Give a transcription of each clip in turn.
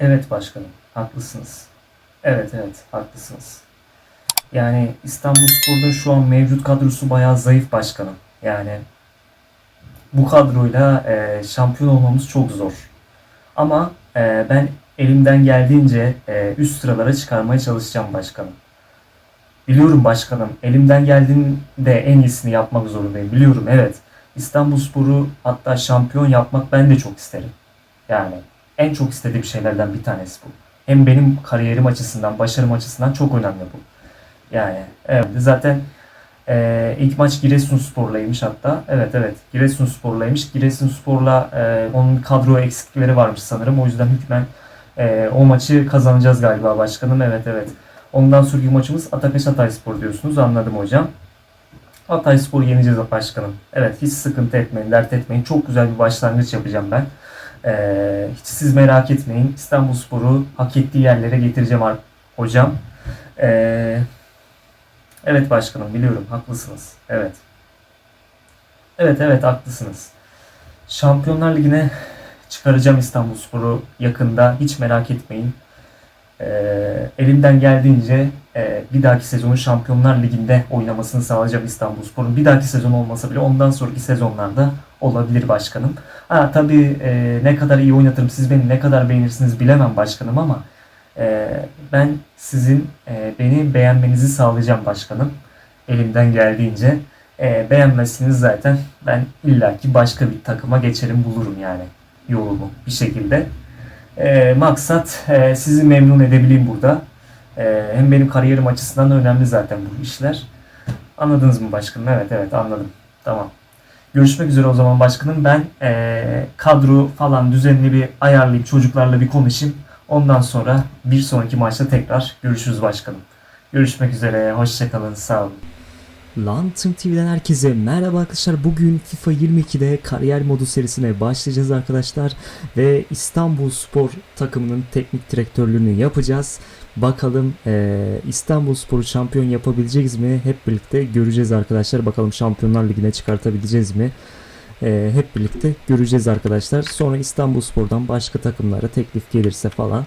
Evet başkanım, haklısınız. Evet evet, haklısınız. Yani İstanbulspor'da şu an mevcut kadrosu bayağı zayıf başkanım. Yani bu kadroyla e, şampiyon olmamız çok zor. Ama e, ben elimden geldiğince e, üst sıralara çıkarmaya çalışacağım başkanım. Biliyorum başkanım, elimden geldiğinde en iyisini yapmak zorundayım. Biliyorum evet. İstanbulspor'u hatta şampiyon yapmak ben de çok isterim. Yani en çok istediğim şeylerden bir tanesi bu. Hem benim kariyerim açısından, başarım açısından çok önemli bu. Yani evet zaten e, ilk maç Giresunspor'laymış hatta. Evet evet Giresunspor'laymış. Giresunspor'la e, onun kadro eksiklikleri varmış sanırım. O yüzden hükmen e, o maçı kazanacağız galiba başkanım. Evet evet. Ondan sonraki maçımız Atakaş Hatayspor diyorsunuz. Anladım hocam. Hatayspor'u yeneceğiz başkanım. Evet hiç sıkıntı etmeyin, dert etmeyin. Çok güzel bir başlangıç yapacağım ben. Ee, hiç siz merak etmeyin. İstanbulspor'u hak ettiği yerlere getireceğim hocam. Ee, evet başkanım biliyorum haklısınız. Evet. Evet evet haklısınız. Şampiyonlar Ligi'ne çıkaracağım İstanbulspor'u yakında. Hiç merak etmeyin. Ee, elimden geldiğince e, bir dahaki sezonu Şampiyonlar Ligi'nde oynamasını sağlayacağım İstanbulspor'un. Bir dahaki sezon olmasa bile ondan sonraki sezonlarda olabilir başkanım. Ha tabii e, ne kadar iyi oynatırım, siz beni ne kadar beğenirsiniz bilemem başkanım ama e, ben sizin e, beni beğenmenizi sağlayacağım başkanım. Elimden geldiğince. E, beğenmezsiniz zaten ben illaki başka bir takıma geçerim bulurum yani yolumu bir şekilde. E, maksat e, sizi memnun edebileyim burada. E, hem benim kariyerim açısından da önemli zaten bu işler. Anladınız mı başkanım? Evet evet anladım. Tamam. Görüşmek üzere o zaman başkanım. Ben e, kadro falan düzenli bir ayarlayıp çocuklarla bir konuşayım. Ondan sonra bir sonraki maçta tekrar görüşürüz başkanım. Görüşmek üzere. Hoşçakalın. Sağ olun. Lantern TV'den herkese merhaba arkadaşlar. Bugün FIFA 22'de kariyer modu serisine başlayacağız arkadaşlar. Ve İstanbul Spor takımının teknik direktörlüğünü yapacağız. Bakalım eee İstanbul Spor'u şampiyon yapabileceğiz mi? Hep birlikte göreceğiz arkadaşlar. Bakalım Şampiyonlar Ligi'ne çıkartabileceğiz mi? Eee, hep birlikte göreceğiz arkadaşlar. Sonra İstanbul Spor'dan başka takımlara teklif gelirse falan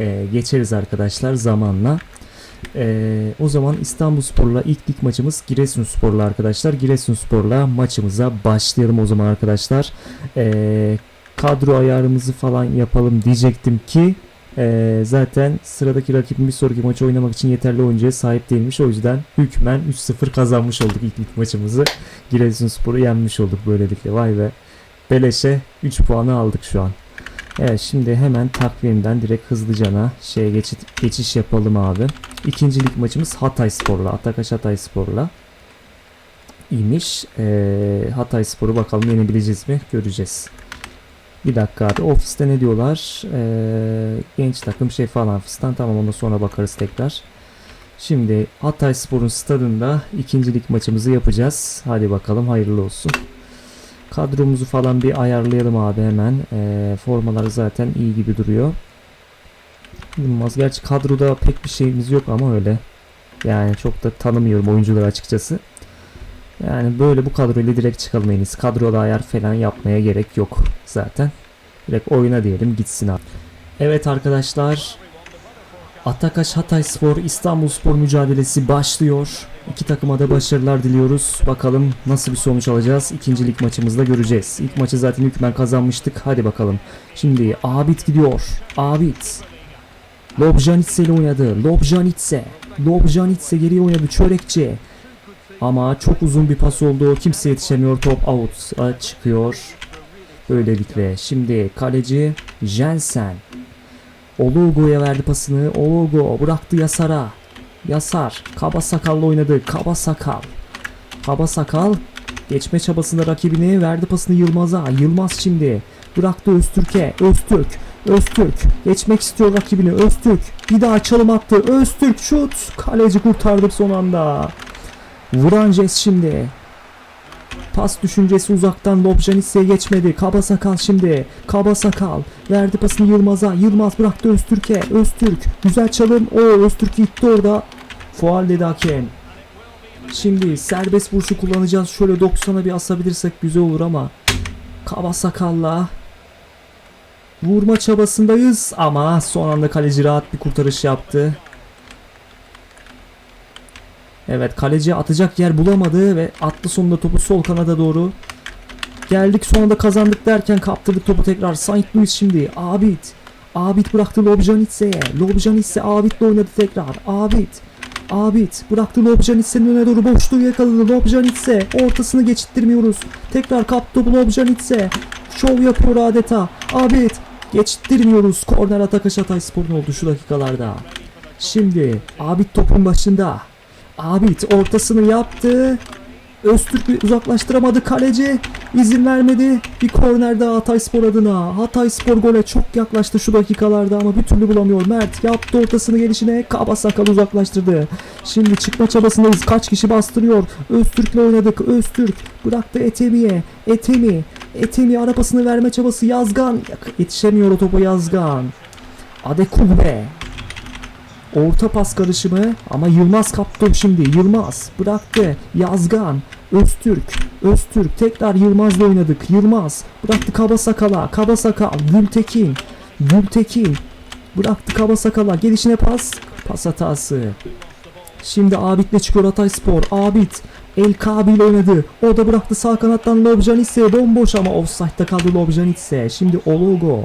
eee, geçeriz arkadaşlar zamanla. Ee, o zaman İstanbulspor'la ilk lig maçımız Giresunspor'la arkadaşlar. Giresunspor'la maçımıza başlayalım o zaman arkadaşlar. Ee, kadro ayarımızı falan yapalım diyecektim ki ee, zaten sıradaki rakibin bir sonraki maçı oynamak için yeterli oyuncuya sahip değilmiş. O yüzden hükmen 3-0 kazanmış olduk ilk lig maçımızı. Giresunspor'u yenmiş olduk böylelikle. Vay be. Beleşe 3 puanı aldık şu an. Evet şimdi hemen takvimden direkt hızlıcana şeye geçit, geçiş yapalım abi. İkinci lig maçımız Hatay Spor'la. Atakaş Hatay Spor'la. imiş. Ee, Hatay Spor'u bakalım yenebileceğiz mi? Göreceğiz. Bir dakika abi. Ofiste ne diyorlar? Ee, genç takım şey falan fistan. Tamam ona sonra bakarız tekrar. Şimdi Hatay Spor'un stadında ikinci lig maçımızı yapacağız. Hadi bakalım hayırlı olsun. Kadromuzu falan bir ayarlayalım abi hemen. Ee, formalar zaten iyi gibi duruyor. Yılmaz gerçi kadroda pek bir şeyimiz yok ama öyle. Yani çok da tanımıyorum oyuncuları açıkçası. Yani böyle bu kadroyla direkt çıkalım en iyisi. Kadroda ayar falan yapmaya gerek yok zaten. Direkt oyuna diyelim gitsin abi. Evet arkadaşlar. Atakaş Hatayspor İstanbulspor mücadelesi başlıyor. İki takıma da başarılar diliyoruz. Bakalım nasıl bir sonuç alacağız. İkinci lig maçımızda göreceğiz. İlk maçı zaten hükmen kazanmıştık. Hadi bakalım. Şimdi Abit gidiyor. Abit. Lobjanitse ile oynadı. Lobjanitse. Lobjanitse geriye oynadı. Çörekçi. Ama çok uzun bir pas oldu. Kimse yetişemiyor. Top out çıkıyor. Böylelikle. Şimdi kaleci Jensen. Olugo'ya verdi pasını. Olugo bıraktı Yasar'a. Yasar. Kaba sakallı oynadı. Kaba sakal. Kaba sakal. Geçme çabasında rakibini verdi pasını Yılmaz'a. Yılmaz şimdi. Bıraktı Öztürk'e. Öztürk. Öztürk. Geçmek istiyor rakibini. Öztürk. Bir daha çalım attı. Öztürk şut. Kaleci kurtardık son anda. Vuran Jess şimdi. Pas düşüncesi uzaktan Lobjanitse'ye geçmedi. Kaba sakal şimdi. Kaba sakal. Verdi pasını Yılmaz'a. Yılmaz bıraktı Öztürk'e. Öztürk. Güzel çalım. O Öztürk gitti orada. Fual dedi hakem. Şimdi serbest vuruşu kullanacağız. Şöyle 90'a bir asabilirsek güzel olur ama. Kaba sakalla. Vurma çabasındayız ama son anda kaleci rahat bir kurtarış yaptı. Evet kaleci atacak yer bulamadı ve attı sonunda topu sol kanada doğru. Geldik son anda kazandık derken kaptırdık topu tekrar. Saint Louis şimdi. Abid. Abid bıraktı Lobjanitse'ye. Lobjanitse Abid'le oynadı tekrar. Abid. Abid bıraktı Lobjanitse'nin önüne doğru boşluğu yakaladı. Lobjanitse ortasını geçittirmiyoruz. Tekrar kaptı topu Lobjanitse. Şov yapıyor adeta. Abid geçittirmiyoruz. Korner atak Hatay Spor'un oldu şu dakikalarda. Şimdi Abid topun başında. Abid ortasını yaptı. Öztürk uzaklaştıramadı kaleci. izin vermedi. Bir korner daha Hatay Spor adına. Hatay Spor gole çok yaklaştı şu dakikalarda ama bir türlü bulamıyor. Mert yaptı ortasını gelişine. Kaba sakal uzaklaştırdı. Şimdi çıkma çabasındayız. Kaç kişi bastırıyor. Öztürk'le oynadık. Öztürk bıraktı Etemi'ye. Etemi. Etemi arabasını verme çabası. Yazgan. Yetişemiyor o topa Yazgan. Adekugbe. Orta pas karışımı ama Yılmaz kaptı şimdi. Yılmaz bıraktı. Yazgan. Öztürk. Öztürk tekrar Yılmaz'la oynadık. Yılmaz bıraktı Kaba Sakal'a. Kaba Sakal. Gültekin. Gültekin. Bıraktı Kaba Sakal'a. Gelişine pas. Pas hatası. Şimdi Abid'le çıkıyor Hatay Spor. Abid El Kabi oynadı. O da bıraktı sağ kanattan Lobjanitse. Bomboş ama offside'da kaldı Lobjanitse. Şimdi Ologo.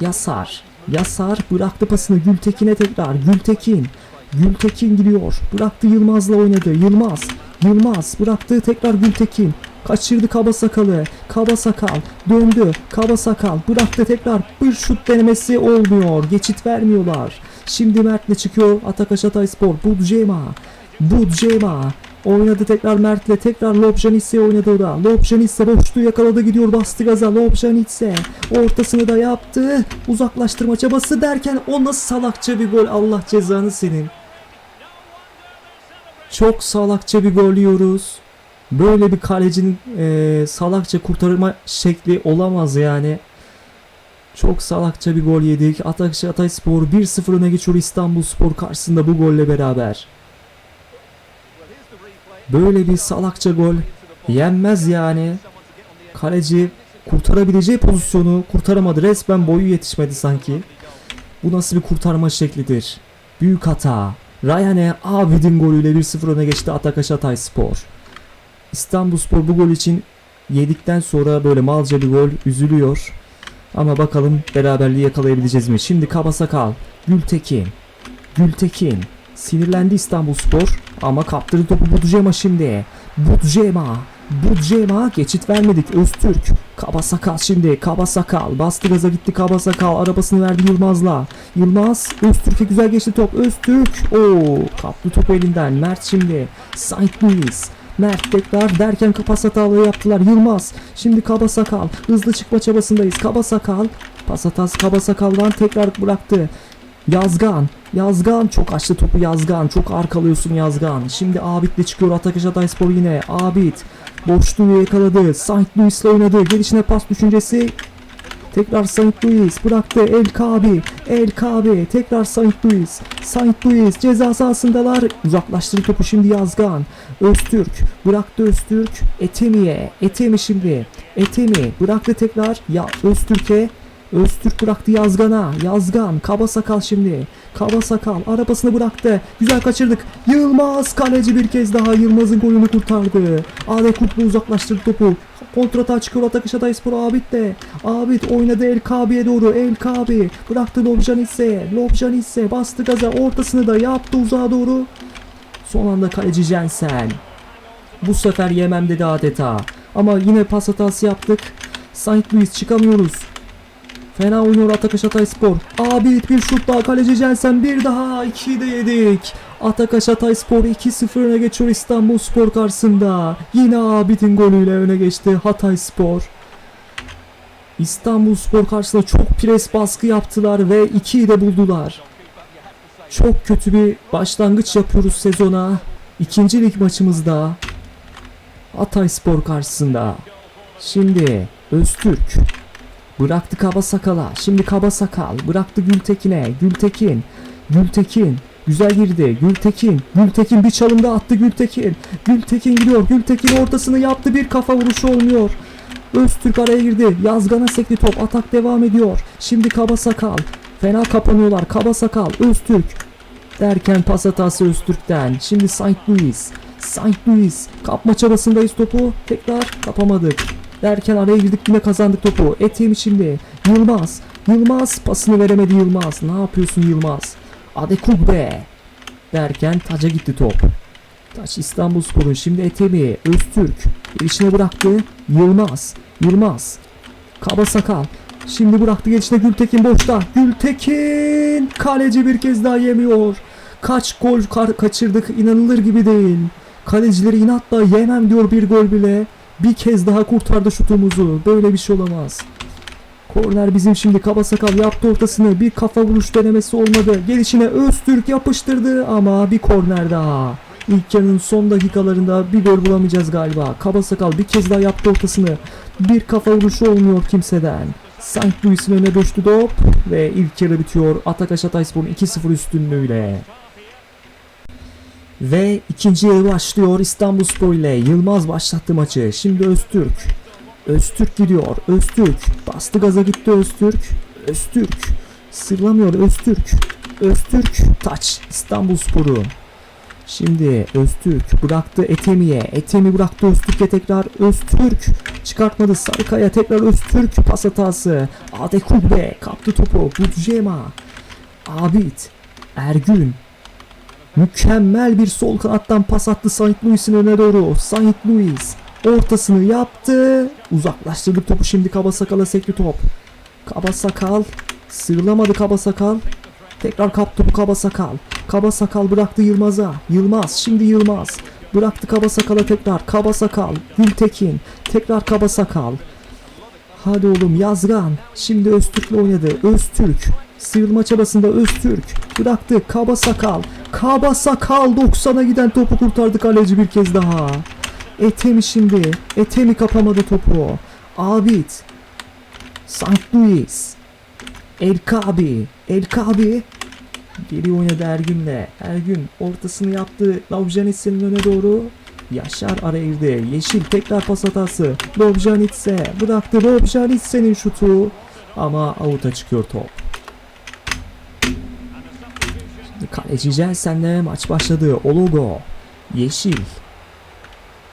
Yasar. Yasar bıraktı pasını Gültekin'e tekrar. Gültekin. Gültekin gidiyor. Bıraktı Yılmaz'la oynadı. Yılmaz. Yılmaz bıraktı tekrar Gültekin. Kaçırdı Kaba Sakal'ı. Kaba Sakal döndü. Kaba Sakal bıraktı tekrar. Bir şut denemesi olmuyor. Geçit vermiyorlar. Şimdi Mert'le çıkıyor Atakaş Hatayspor. Budjema. Budjema. Oynadı tekrar Mert'le. Tekrar Lobjanitse oynadı o da. Lobjanitse boşluğu yakaladı gidiyor bastı gaza. Lobjanitse ortasını da yaptı. Uzaklaştırma çabası derken o nasıl salakça bir gol. Allah cezanı senin. Çok salakça bir gol yiyoruz. Böyle bir kalecinin eee, salakça kurtarma şekli olamaz yani. Çok salakça bir gol yedik. Atakçı Hatayspor 1-0 öne geçiyor İstanbul Spor karşısında bu golle beraber. Böyle bir salakça gol yenmez yani. Kaleci kurtarabileceği pozisyonu kurtaramadı. Resmen boyu yetişmedi sanki. Bu nasıl bir kurtarma şeklidir? Büyük hata. Rayane Abidin golüyle 1-0 öne geçti Atakaş Hatayspor. İstanbulspor bu gol için yedikten sonra böyle malca bir gol üzülüyor. Ama bakalım beraberliği yakalayabileceğiz mi? Şimdi Kabasakal, Gültekin, Gültekin. Sinirlendi İstanbulspor ama kaptırdı topu Budjema şimdi. Budjema, Budjema geçit vermedik Öztürk. Kabasakal şimdi Kabasakal bastı gaza gitti Kabasakal arabasını verdi Yılmaz'la. Yılmaz Öztürk'e güzel geçti top Öztürk. Oo kaptı topu elinden Mert şimdi. Saint Louis. Mert tekrar derken pas hataları yaptılar. Yılmaz. Şimdi Kaba Sakal. Hızlı çıkma çabasındayız. Kaba Sakal. Pas hatası Kaba Sakal'dan tekrar bıraktı. Yazgan. Yazgan çok açtı topu Yazgan. Çok arkalıyorsun Yazgan. Şimdi Abid'le çıkıyor Atakaş Hatayspor yine. Abid. Boşluğu yakaladı. Saint Louis'le oynadı. Gelişine pas düşüncesi. Tekrar Saint Louis bıraktı El Kabi. El Kabi tekrar Saint Louis. Saint Louis ceza sahasındalar. Uzaklaştırdı topu şimdi Yazgan. Öztürk bıraktı Öztürk. Etemi'ye. Etemi şimdi. Etemi bıraktı tekrar. Ya Öztürk'e. Öztürk bıraktı Yazgan'a. Yazgan. Kaba sakal şimdi. Kaba sakal. Arabasını bıraktı. Güzel kaçırdık. Yılmaz kaleci bir kez daha Yılmaz'ın golünü kurtardı. Ade Kutlu uzaklaştırdı topu. Kontrata çıkıyor Atakış Hatayspor Abid de. Abid oynadı El Kabi'ye doğru. El Kabi bıraktı Lobjanitse'ye. Lobjanitse bastı gaza ortasını da yaptı uzağa doğru. Son anda kaleci Jensen. Bu sefer yemem dedi adeta. Ama yine pas hatası yaptık. Saint Louis çıkamıyoruz. Fena oynuyor Atakaş Hatayspor. Abid bir şut daha kaleci Jensen bir daha 2'yi de yedik. Atakaş Hatayspor 2-0 öne geçiyor İstanbul Spor karşısında. Yine Abid'in golüyle öne geçti Hatayspor. İstanbul Spor karşısında çok pres baskı yaptılar ve 2'yi de buldular. Çok kötü bir başlangıç yapıyoruz sezona. İkinci lig maçımızda Hatay Spor karşısında. Şimdi Öztürk bıraktı Kaba Sakal'a. Şimdi Kaba Sakal bıraktı Gültekin'e. Gültekin. Gültekin. Güzel girdi. Gültekin. Gültekin bir çalımda attı Gültekin. Gültekin gidiyor. Gültekin ortasını yaptı. Bir kafa vuruşu olmuyor. Öztürk araya girdi. Yazgan'a sekti top. Atak devam ediyor. Şimdi Kaba Sakal. Fena kapanıyorlar. Kaba Sakal. Öztürk. Derken pas hatası Öztürk'ten. Şimdi St. Louis. St. Louis. Kapma çabasındayız topu. Tekrar kapamadık. Derken araya girdik yine kazandık topu. Etim şimdi. Yılmaz. Yılmaz pasını veremedi Yılmaz. Ne yapıyorsun Yılmaz? Adekugbe. Derken taca gitti top. Taç İstanbulspor'un şimdi Etemi, Öztürk gelişine bıraktı. Yılmaz, Yılmaz. Kaba sakal. Şimdi bıraktı gelişine Gültekin boşta. Gültekin kaleci bir kez daha yemiyor. Kaç gol kaçırdık inanılır gibi değil. Kalecileri inatla yemem diyor bir gol bile. Bir kez daha kurtardı şutumuzu. Böyle bir şey olamaz. Korner bizim şimdi kaba sakal yaptı ortasını. Bir kafa vuruş denemesi olmadı. Gelişine Öztürk yapıştırdı ama bir korner daha. İlk yarının son dakikalarında bir gol bulamayacağız galiba. Kaba sakal bir kez daha yaptı ortasını. Bir kafa vuruşu olmuyor kimseden. St. Louis'in önüne düştü top ve ilk yarı bitiyor. Atakaş Hatayspor'un 2-0 üstünlüğüyle. Ve ikinci yarı başlıyor İstanbulspor ile. Yılmaz başlattı maçı. Şimdi Öztürk. Öztürk gidiyor. Öztürk. Bastı gaza gitti Öztürk. Öztürk. Sırlamıyor Öztürk. Öztürk. Taç. İstanbulspor'u. Şimdi Öztürk bıraktı Etemi'ye. Etemi bıraktı Öztürk'e tekrar. Öztürk çıkartmadı Sarıkaya tekrar Öztürk pas hatası. Adekugbe kaptı topu. Budjema. Abid. Ergün. Mükemmel bir sol kanattan pas attı St. Louis'in önüne doğru. St. Louis ortasını yaptı. Uzaklaştırdık topu şimdi Kaba Sakal'a sekti top. Kaba Sakal sırlamadı Kaba Sakal. Tekrar kaptı bu Kaba Sakal. Kaba Sakal bıraktı Yılmaz'a. Yılmaz şimdi Yılmaz. Bıraktı Kaba Sakal'a tekrar. Kaba Sakal. Gültekin. Tekrar Kaba Sakal. Hadi oğlum Yazgan. Şimdi Öztürk'le oynadı. Öztürk. Sıyrılma çabasında Öztürk. Bıraktı Kaba Sakal. Kaba Sakal 90'a giden topu kurtardı kaleci bir kez daha. Etemi şimdi. Etemi kapamadı topu. Abid. St. Louis. El Kabi. El Kabi. Geri oynadı Ergün'le. Ergün ortasını yaptı. Lavjanisse'nin öne doğru. Yaşar araya girdi. Yeşil tekrar pas hatası. Lovjanitse bıraktı. Lovjanitse'nin şutu. Ama avuta çıkıyor top. Şimdi kaleci Jensen'le maç başladı. Ologo. Yeşil.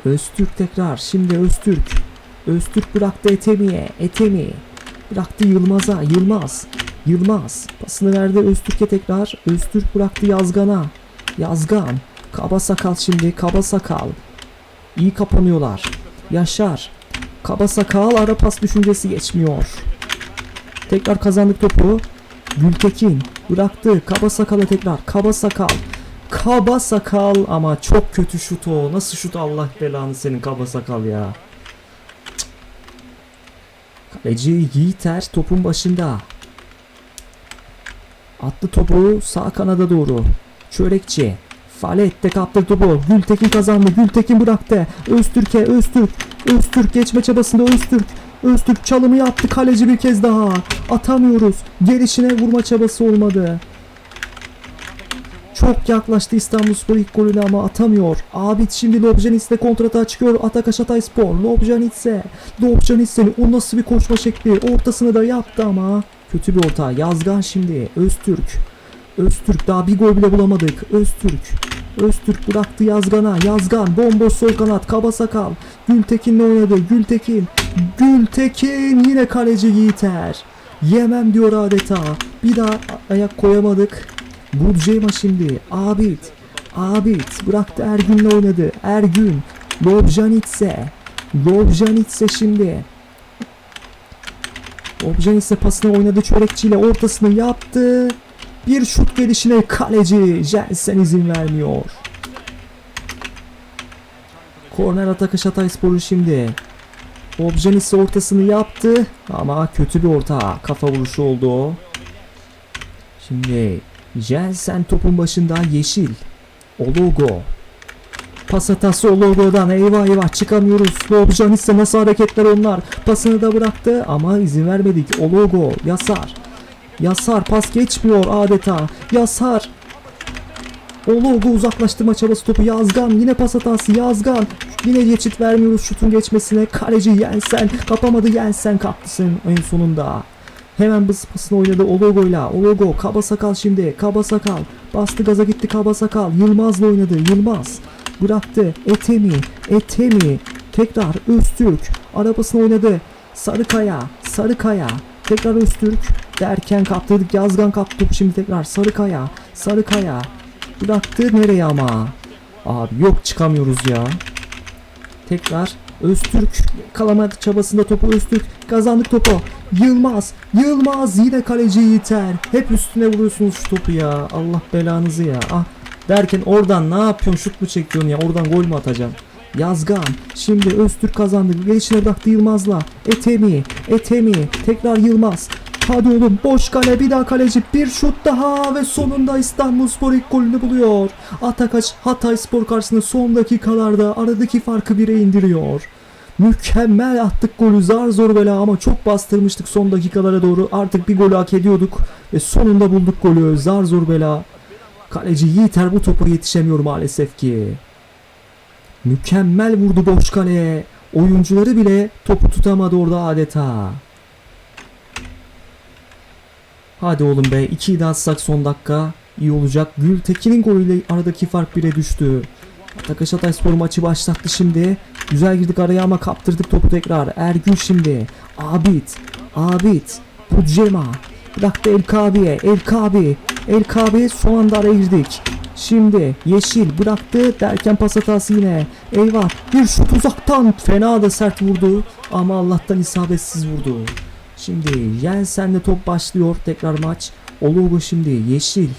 Öztürk tekrar. Şimdi Öztürk. Öztürk bıraktı Etemi'ye. Etemi. Bıraktı Yılmaz'a. Yılmaz. Yılmaz. Pasını verdi Öztürk'e tekrar. Öztürk bıraktı Yazgan'a. Yazgan. Kaba sakal şimdi. Kaba sakal. İyi kapanıyorlar. Yaşar. Kaba sakal ara pas düşüncesi geçmiyor. Tekrar kazandık topu. Gültekin bıraktı. Kaba sakala tekrar. Kaba sakal. Kaba sakal ama çok kötü şut o. Nasıl şut Allah belanı senin kaba sakal ya. Kaleci Yiğiter topun başında. Attı topu sağ kanada doğru. Çörekçi. Falette kaptı topu. Gültekin kazandı. Gültekin bıraktı. Öztürk'e Öztürk. Öztürk geçme çabasında Öztürk. Öztürk çalımı yaptı kaleci bir kez daha. Atamıyoruz. Gelişine vurma çabası olmadı. Çok yaklaştı İstanbulspor ilk golüne ama atamıyor. Abid şimdi Lobjanits'le kontrata çıkıyor. Atakaş Hatayspor. Lobjanits'e. Lobjanits'in o nasıl bir koşma şekli. Ortasını da yaptı ama. Kötü bir orta. Yazgan şimdi. Öztürk. Öztürk daha bir gol bile bulamadık. Öztürk. Öztürk bıraktı Yazgan'a. Yazgan bomboş sol kanat. Kaba sakal. Gültekin'le oynadı. Gültekin. Gültekin yine kaleci Yiğiter. Yemem diyor adeta. Bir daha ayak koyamadık. Budjema şimdi. Abid. Abid bıraktı Ergün'le oynadı. Ergün. Lobjanitse. Lobjanitse şimdi. Lobjanitse pasını oynadı çörekçiyle ortasını yaptı. Bir şut gelişine kaleci Jensen izin vermiyor. Korner atakı Hatayspor'un şimdi. Objanis ortasını yaptı ama kötü bir orta. Kafa vuruşu oldu o. Şimdi Jensen topun başında yeşil. Ologo. Pas hatası Ologo'dan eyvah eyvah çıkamıyoruz. Objanis'e nasıl hareketler onlar. Pasını da bıraktı ama izin vermedik. Ologo Yasar. Yasar pas geçmiyor adeta. Yasar. Ologo uzaklaştırma çabası topu Yazgan yine pas hatası Yazgan. Yine geçit vermiyoruz şutun geçmesine. Kaleci Yensen kapamadı Yensen kaptısın en sonunda. Hemen bıs pısını oynadı Ologo'yla. Ologo kaba sakal şimdi. Kaba sakal. Bastı gaza gitti kaba sakal. Yılmaz'la oynadı. Yılmaz. Bıraktı. Etemi. Etemi. Tekrar Öztürk. Arabasını oynadı. Sarıkaya. Sarıkaya. Tekrar Öztürk. Derken kaptırdık. Yazgan kaptı şimdi tekrar. Sarıkaya. Sarıkaya. Bıraktı nereye ama? Abi yok çıkamıyoruz ya. Tekrar Öztürk kalama çabasında topu Öztürk kazandık topu. Yılmaz, Yılmaz yine kaleci Yiğiter. Hep üstüne vuruyorsunuz şu topu ya. Allah belanızı ya. Ah derken oradan ne yapıyorsun? Şut mu çekiyorsun ya? Oradan gol mü atacaksın? Yazgan. Şimdi Öztürk kazandı. Gelişine bıraktı Yılmaz'la. Etemi. Etemi. Tekrar Yılmaz. Hadi oğlum boş kale bir daha kaleci bir şut daha ve sonunda İstanbulspor ilk golünü buluyor. Atakaç Hatay Spor karşısında son dakikalarda aradaki farkı bire indiriyor. Mükemmel attık golü zar zor bela ama çok bastırmıştık son dakikalara doğru artık bir golü hak ediyorduk ve sonunda bulduk golü zar zor bela. Kaleci Yiğiter bu topa yetişemiyor maalesef ki. Mükemmel vurdu boş kaleye. Oyuncuları bile topu tutamadı orada adeta. Hadi oğlum be 2'yi de atsak son dakika iyi olacak. Gültekin'in golüyle aradaki fark 1'e düştü. Atakaş Hatayspor maçı başlattı şimdi. Güzel girdik araya ama kaptırdık topu tekrar. Ergün şimdi. Abid. Abid. Pucema. Bıraktı El Kabi'ye. El Kabi. El Kabi son anda araya girdik. Şimdi Yeşil bıraktı derken pas hatası yine. Eyvah bir şut uzaktan fena da sert vurdu ama Allah'tan isabetsiz vurdu. Şimdi Jensen'le top başlıyor tekrar maç. Ologo şimdi Yeşil.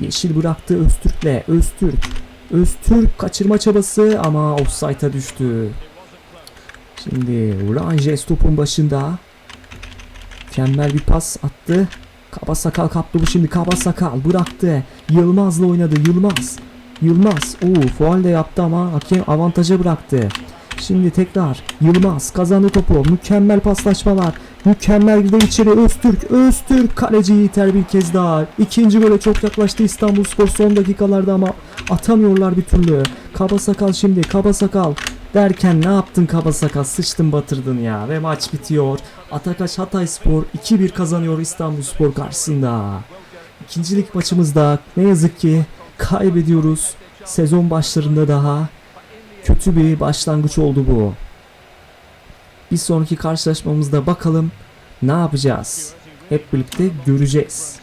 Yeşil bıraktı Öztürk'le. Öztürk. Öztürk kaçırma çabası ama offside'a düştü. Şimdi Ranges topun başında. Mükemmel bir pas attı. Kaba sakal kaptı bu şimdi kaba sakal bıraktı. Yılmaz'la oynadı Yılmaz. Yılmaz. Oo faul de yaptı ama hakem avantaja bıraktı. Şimdi tekrar Yılmaz kazandı topu. Mükemmel paslaşmalar. Mükemmel girdi içeri Öztürk. Öztürk kaleci Yiğiter bir kez daha. İkinci gole çok yaklaştı İstanbulspor son dakikalarda ama atamıyorlar bir türlü. Kaba sakal şimdi Kaba sakal derken ne yaptın Kaba sakal sıçtın batırdın ya ve maç bitiyor. Atakaş Hatayspor 2-1 kazanıyor İstanbulspor karşısında. İkincilik maçımızda ne yazık ki kaybediyoruz. Sezon başlarında daha kötü bir başlangıç oldu bu. Bir sonraki karşılaşmamızda bakalım ne yapacağız. Hep birlikte göreceğiz.